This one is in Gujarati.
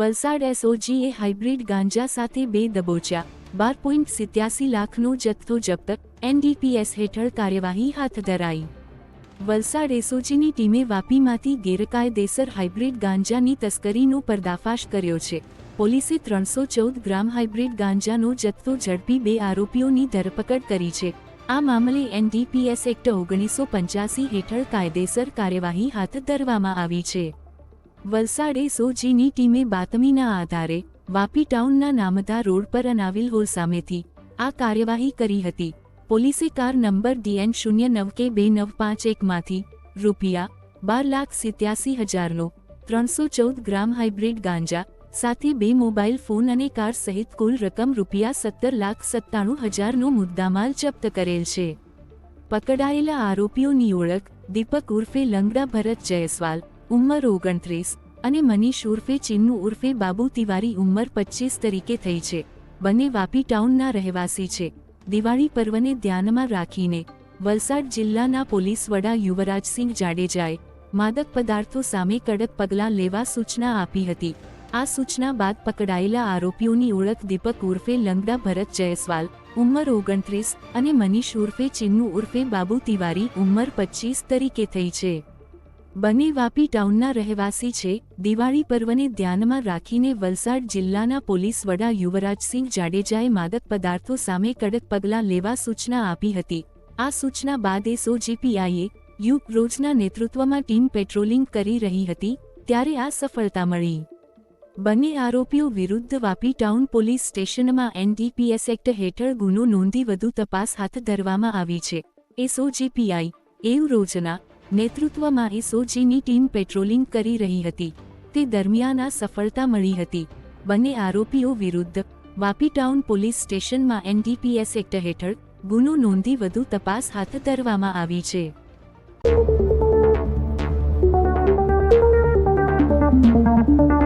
વલસાડ એસઓજીએ હાઇબ્રિડ ગાંજા સાથે બે દબોચ્યા. બાર પોઈન્ટ સિત્યાસી લાખનો જથ્થો જપ્ત. એનડીપીએસ હેઠળ કાર્યવાહી હાથ ધરાઈ. વલસાડ એસઓજીની ટીમે વાપીમાંથી ગેરકાયદેસર હાઇબ્રિડ ગાંજાની તસ્કરીનો પર્દાફાશ કર્યો છે. પોલીસે ત્રણસો ચૌદ ગ્રામ હાઇબ્રિડ ગાંજાનો જથ્થો ઝડપી બે આરોપીઓની ધરપકડ કરી છે. આ મામલે એનડીપીએસ એક્ટ ઓગણીસો પંચ્યાસી હેઠળ કાયદેસર કાર્યવાહી હાથ ધરવામાં આવી છે. વલસાડ એસઓજીની ટીમે બાતમીના આધારે વાપી ટાઉનના નામદા રોડ પર અનાવિલ હોલ સામેથી આ કાર્યવાહી કરી હતી. પોલીસે કાર નંબર ડીએન શૂન્ય નવ કે બે નવ પાંચ એકમાંથી રૂપિયા બાર લાખ સિત્યાસી હજારનો ત્રણસો ચૌદ ગ્રામ હાઇબ્રિડ ગાંજા સાથે બે મોબાઈલ ફોન અને કાર સહિત કુલ રકમ રૂપિયા સત્તર લાખ સત્તાણું હજારનો મુદ્દામાલ જપ્ત કરેલ છે. પકડાયેલા આરોપીઓની ઓળખ દીપક ઉર્ફે લંગડા ભરત જયસ્વાલ, ઉંમર ઓગણત્રીસ, અને મનીષ ઉર્ફે ચિન્નુ ઉર્ફે બાબુ તિવારી ઉંમર પચીસ તરીકે થઈ છે. બંને વાપી ટાઉનના રહેવાસી છે. દિવાળી પર્વને ધ્યાનમાં રાખીને વલસાડ જિલ્લાના પોલીસ વડા યુવરાજસિંહ જાડેજાએ માદક પદાર્થો સામે કડક પગલાં લેવા સૂચના આપી હતી. આ સૂચના બાદ પકડાયેલા આરોપીઓની ઓળખ દીપક ઉર્ફે લંગડા ભરત જયસ્વાલ, ઉંમર ઓગણત્રીસ, અને મનીષ ઉર્ફે ચિન્નુ ઉર્ફે બાબુ તિવારી, ઉંમર પચીસ તરીકે થઈ છે. બંને વાપી ટાઉનના રહેવાસી છે. દિવાળી પર્વને ધ્યાનમાં રાખીને વલસાડ જિલ્લાના પોલીસ વડા યુવરાજસિંહ જાડેજાએ માદક પદાર્થો સામે કડક પગલાં લેવા સૂચના આપી હતી. આ સૂચના બાદ એસઓજીપીઆઈએ યુ રોજના નેતૃત્વમાં ટીમ પેટ્રોલિંગ કરી રહી હતી, ત્યારે આ સફળતા મળી. બંને આરોપીઓ વિરુદ્ધ વાપી ટાઉન પોલીસ સ્ટેશનમાં એનડીપીએસ એક્ટ હેઠળ ગુનો નોંધી વધુ તપાસ હાથ ધરવામાં આવી છે. એસઓજીપીઆઈ એવ રોજના નેતૃત્વમાં એસઓજીની ટીમ પેટ્રોલિંગ કરી રહી હતી. તે દરમિયાન આ સફળતા મળી હતી. બંને આરોપીઓ વિરુદ્ધ વાપી ટાઉન પોલીસ સ્ટેશનમાં એનડીપીએસ એક્ટ હેઠળ ગુનો નોંધી વધુ તપાસ હાથ ધરવામાં આવી છે. Thank you.